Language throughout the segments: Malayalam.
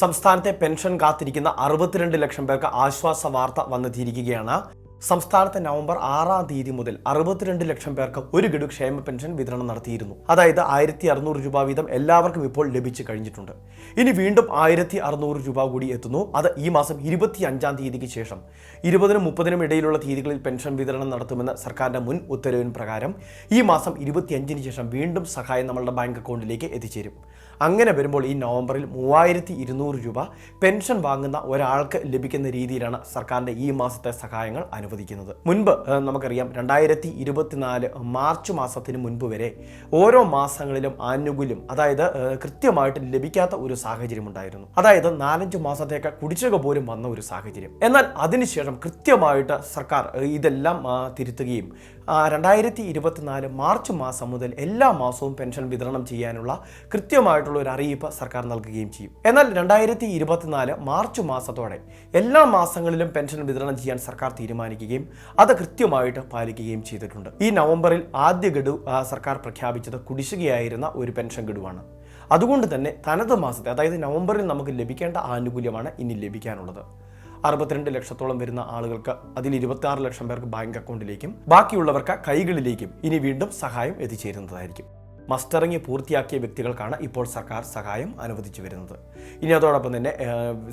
സംസ്ഥാനത്തെ പെൻഷൻ കാത്തിരിക്കുന്ന അറുപത്തിരണ്ട് ലക്ഷം പേർക്ക് ആശ്വാസ വാർത്ത വന്നെത്തിയിരിക്കുകയാണ്. സംസ്ഥാനത്ത് നവംബർ ആറാം തീയതി മുതൽ അറുപത്തിരണ്ട് ലക്ഷം പേർക്ക് ഒരു ഗഡു ക്ഷേമ പെൻഷൻ വിതരണം നടത്തിയിരുന്നു. അതായത് ആയിരത്തി അറുന്നൂറ് രൂപ വീതം എല്ലാവർക്കും ഇപ്പോൾ ലഭിച്ചു കഴിഞ്ഞിട്ടുണ്ട്. ഇനി വീണ്ടും ആയിരത്തി അറുന്നൂറ് രൂപ കൂടി എത്തുന്നു. അത് ഈ മാസം ഇരുപത്തി അഞ്ചാം തീയതിക്ക് ശേഷം. ഇരുപതിനും മുപ്പതിനും ഇടയിലുള്ള തീയതികളിൽ പെൻഷൻ വിതരണം നടത്തുമെന്ന സർക്കാരിന്റെ മുൻ ഉത്തരവിന് പ്രകാരം ഈ മാസം ഇരുപത്തിയഞ്ചിന് ശേഷം വീണ്ടും സഹായം നമ്മളുടെ ബാങ്ക് അക്കൗണ്ടിലേക്ക് എത്തിച്ചേരും. അങ്ങനെ വരുമ്പോൾ ഈ നവംബറിൽ മൂവായിരത്തി ഇരുന്നൂറ് രൂപ പെൻഷൻ വാങ്ങുന്ന ഒരാൾക്ക് ലഭിക്കുന്ന രീതിയിലാണ് സർക്കാരിന്റെ ഈ മാസത്തെ സഹായങ്ങൾ അനുവദിക്കുന്നത്. മുൻപ് നമുക്കറിയാം രണ്ടായിരത്തി ഇരുപത്തിനാല് മാർച്ച് മാസത്തിന് മുൻപ് വരെ ഓരോ മാസങ്ങളിലും ആനുകൂല്യം അതായത് കൃത്യമായിട്ട് ലഭിക്കാത്ത ഒരു സാഹചര്യം ഉണ്ടായിരുന്നു. അതായത് നാലഞ്ച് മാസത്തേക്ക് കുടിശ്ശിക പോലും വന്ന ഒരു സാഹചര്യം. എന്നാൽ അതിനുശേഷം കൃത്യമായിട്ട് സർക്കാർ ഇതെല്ലാം തിരുത്തുകയും രണ്ടായിരത്തി ഇരുപത്തിനാല് മാർച്ച് മാസം മുതൽ എല്ലാ മാസവും പെൻഷൻ വിതരണം ചെയ്യാനുള്ള കൃത്യമായിട്ടുള്ള ഒരു അറിയിപ്പ് സർക്കാർ നൽകുകയും ചെയ്യും. എന്നാൽ രണ്ടായിരത്തി ഇരുപത്തിനാല് മാർച്ച് മാസത്തോടെ എല്ലാ മാസങ്ങളിലും പെൻഷൻ വിതരണം ചെയ്യാൻ സർക്കാർ തീരുമാനിക്കുകയും അത് കൃത്യമായിട്ട് പാലിക്കുകയും ചെയ്തിട്ടുണ്ട്. ഈ നവംബറിൽ ആദ്യ ഗഡു സർക്കാർ പ്രഖ്യാപിച്ചത് കുടിശ്ശികയായിരുന്ന ഒരു പെൻഷൻ ഗഡുവാണ്. അതുകൊണ്ട് തന്നെ തനത് മാസത്തെ അതായത് നവംബറിൽ നമുക്ക് ലഭിക്കേണ്ട ആനുകൂല്യമാണ് ഇനി ലഭിക്കാനുള്ളത്. അറുപത്തിരണ്ട് ലക്ഷത്തോളം വരുന്ന ആളുകൾക്ക് അതിൽ ഇരുപത്തി ലക്ഷം പേർക്ക് ബാങ്ക് അക്കൗണ്ടിലേക്കും ബാക്കിയുള്ളവർക്ക് കൈകളിലേക്കും ഇനി വീണ്ടും സഹായം എത്തിച്ചേരുന്നതായിരിക്കും. മസ്റ്ററിങ് പൂർത്തിയാക്കിയ വ്യക്തികൾക്കാണ് ഇപ്പോൾ സർക്കാർ സഹായം അനുവദിച്ചു വരുന്നത്. ഇനി അതോടൊപ്പം തന്നെ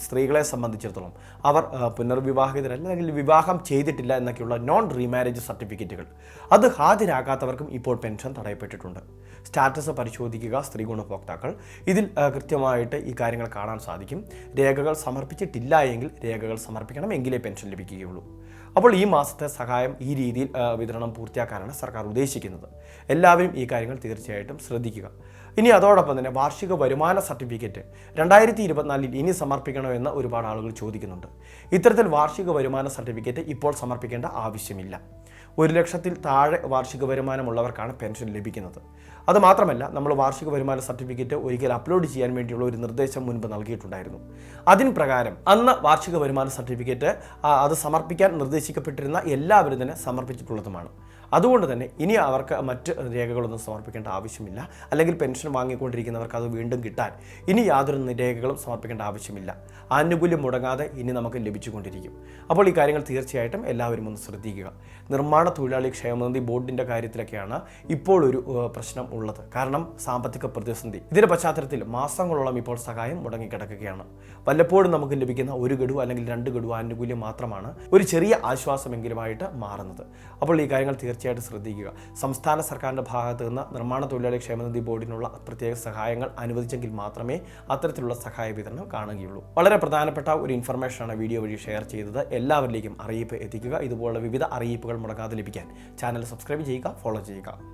സ്ത്രീകളെ സംബന്ധിച്ചിടത്തോളം അവർ പുനർവിവാഹിതരല്ല അല്ലെങ്കിൽ വിവാഹം ചെയ്തിട്ടില്ല എന്നൊക്കെയുള്ള നോൺ റീമാരേജ് സർട്ടിഫിക്കറ്റുകൾ. അത് ഹാജരാകാത്തവർക്കും ഇപ്പോൾ പെൻഷൻ തടയപ്പെട്ടിട്ടുണ്ട്. സ്റ്റാറ്റസ് പരിശോധിക്കുക സ്ത്രീ ഗുണഭോക്താക്കൾ ഇതിൽ കൃത്യമായിട്ട് ഈ കാര്യങ്ങൾ കാണാൻ സാധിക്കും. രേഖകൾ സമർപ്പിച്ചിട്ടില്ല എങ്കിൽ രേഖകൾ സമർപ്പിക്കണം എങ്കിലേ പെൻഷൻ ലഭിക്കുകയുള്ളൂ. അപ്പോൾ ഈ മാസത്തെ സഹായം ഈ രീതിയിൽ വിതരണം പൂർത്തിയാക്കാനാണ് സർക്കാർ ഉദ്ദേശിക്കുന്നത്. എല്ലാവരും ഈ കാര്യങ്ങൾ തീർച്ചയായിട്ടും ശ്രദ്ധിക്കുക. ഇനി അതോടൊപ്പം തന്നെ വാർഷിക വരുമാന സർട്ടിഫിക്കറ്റ് രണ്ടായിരത്തി ഇരുപത്തിനാലിൽ ഇനി സമർപ്പിക്കണമെന്ന് ഒരുപാട് ആളുകൾ ചോദിക്കുന്നുണ്ട്. ഇത്തരത്തിൽ വാർഷിക വരുമാന സർട്ടിഫിക്കറ്റ് ഇപ്പോൾ സമർപ്പിക്കേണ്ട ആവശ്യമില്ല. ഒരു ലക്ഷത്തിൽ താഴെ വാർഷിക വരുമാനമുള്ളവർക്കാണ് പെൻഷൻ ലഭിക്കുന്നത്. അതുമാത്രമല്ല നമ്മൾ വാർഷിക വരുമാന സർട്ടിഫിക്കറ്റ് ഒരിക്കൽ അപ്ലോഡ് ചെയ്യാൻ വേണ്ടിയുള്ള ഒരു നിർദ്ദേശം മുൻപ് നൽകിയിട്ടുണ്ടായിരുന്നു. അതിന് പ്രകാരം അന്ന് വാർഷിക വരുമാന സർട്ടിഫിക്കറ്റ് അത് സമർപ്പിക്കാൻ നിർദ്ദേശിക്കപ്പെട്ടിരുന്ന എല്ലാവരും തന്നെ സമർപ്പിച്ചിട്ടുള്ളതുമാണ്. അതുകൊണ്ട് തന്നെ ഇനി അവർക്ക് മറ്റ് രേഖകളൊന്നും സമർപ്പിക്കേണ്ട ആവശ്യമില്ല. അല്ലെങ്കിൽ പെൻഷൻ വാങ്ങിക്കൊണ്ടിരിക്കുന്നവർക്ക് അത് വീണ്ടും കിട്ടാൻ ഇനി യാതൊരു രേഖകളും സമർപ്പിക്കേണ്ട ആവശ്യമില്ല. ആനുകൂല്യം മുടങ്ങാതെ ഇനി നമുക്ക് ലഭിച്ചുകൊണ്ടിരിക്കും. അപ്പോൾ ഈ കാര്യങ്ങൾ തീർച്ചയായിട്ടും എല്ലാവരും ഒന്ന് ശ്രദ്ധിക്കുക. നിർമ്മാണ തൊഴിലാളി ക്ഷേമനിധി ബോർഡിന്റെ കാര്യത്തിലൊക്കെയാണ് ഇപ്പോൾ ഒരു പ്രശ്നം ഉള്ളത്. കാരണം സാമ്പത്തിക പ്രതിസന്ധി. ഇതിന്റെ പശ്ചാത്തലത്തിൽ മാസങ്ങളോളം ഇപ്പോൾ സഹായം മുടങ്ങിക്കിടക്കുകയാണ്. വല്ലപ്പോഴും നമുക്ക് ലഭിക്കുന്ന ഒരു ഗഡു അല്ലെങ്കിൽ രണ്ട് ഗഡു ആനുകൂല്യം മാത്രമാണ് ഒരു ചെറിയ ആശ്വാസമെങ്കിലുമായിട്ട് മാറുന്നത്. അപ്പോൾ ഈ കാര്യങ്ങൾ തീർച്ചയായിട്ടും ശ്രദ്ധിക്കുക. സംസ്ഥാന സർക്കാരിന്റെ ഭാഗത്തു നിന്ന് നിർമ്മാണ തൊഴിലാളി ക്ഷേമനിധി ബോർഡിനുള്ള പ്രത്യേക സഹായങ്ങൾ അനുവദിച്ചെങ്കിൽ മാത്രമേ അത്തരത്തിലുള്ള സഹായ വിതരണം കാണുകയുള്ളൂ. വളരെ പ്രധാനപ്പെട്ട ഒരു ഇൻഫർമേഷനാണ് വീഡിയോ വഴി ഷെയർ ചെയ്തത്. എല്ലാവരിലേക്കും അറിയിപ്പ് എത്തിക്കുക. ഇതുപോലുള്ള വിവിധ അറിയിപ്പുകൾ മുടങ്ങാതെ ലഭിക്കാൻ ചാനൽ സബ്സ്ക്രൈബ് ചെയ്യുക ഫോളോ ചെയ്യുക.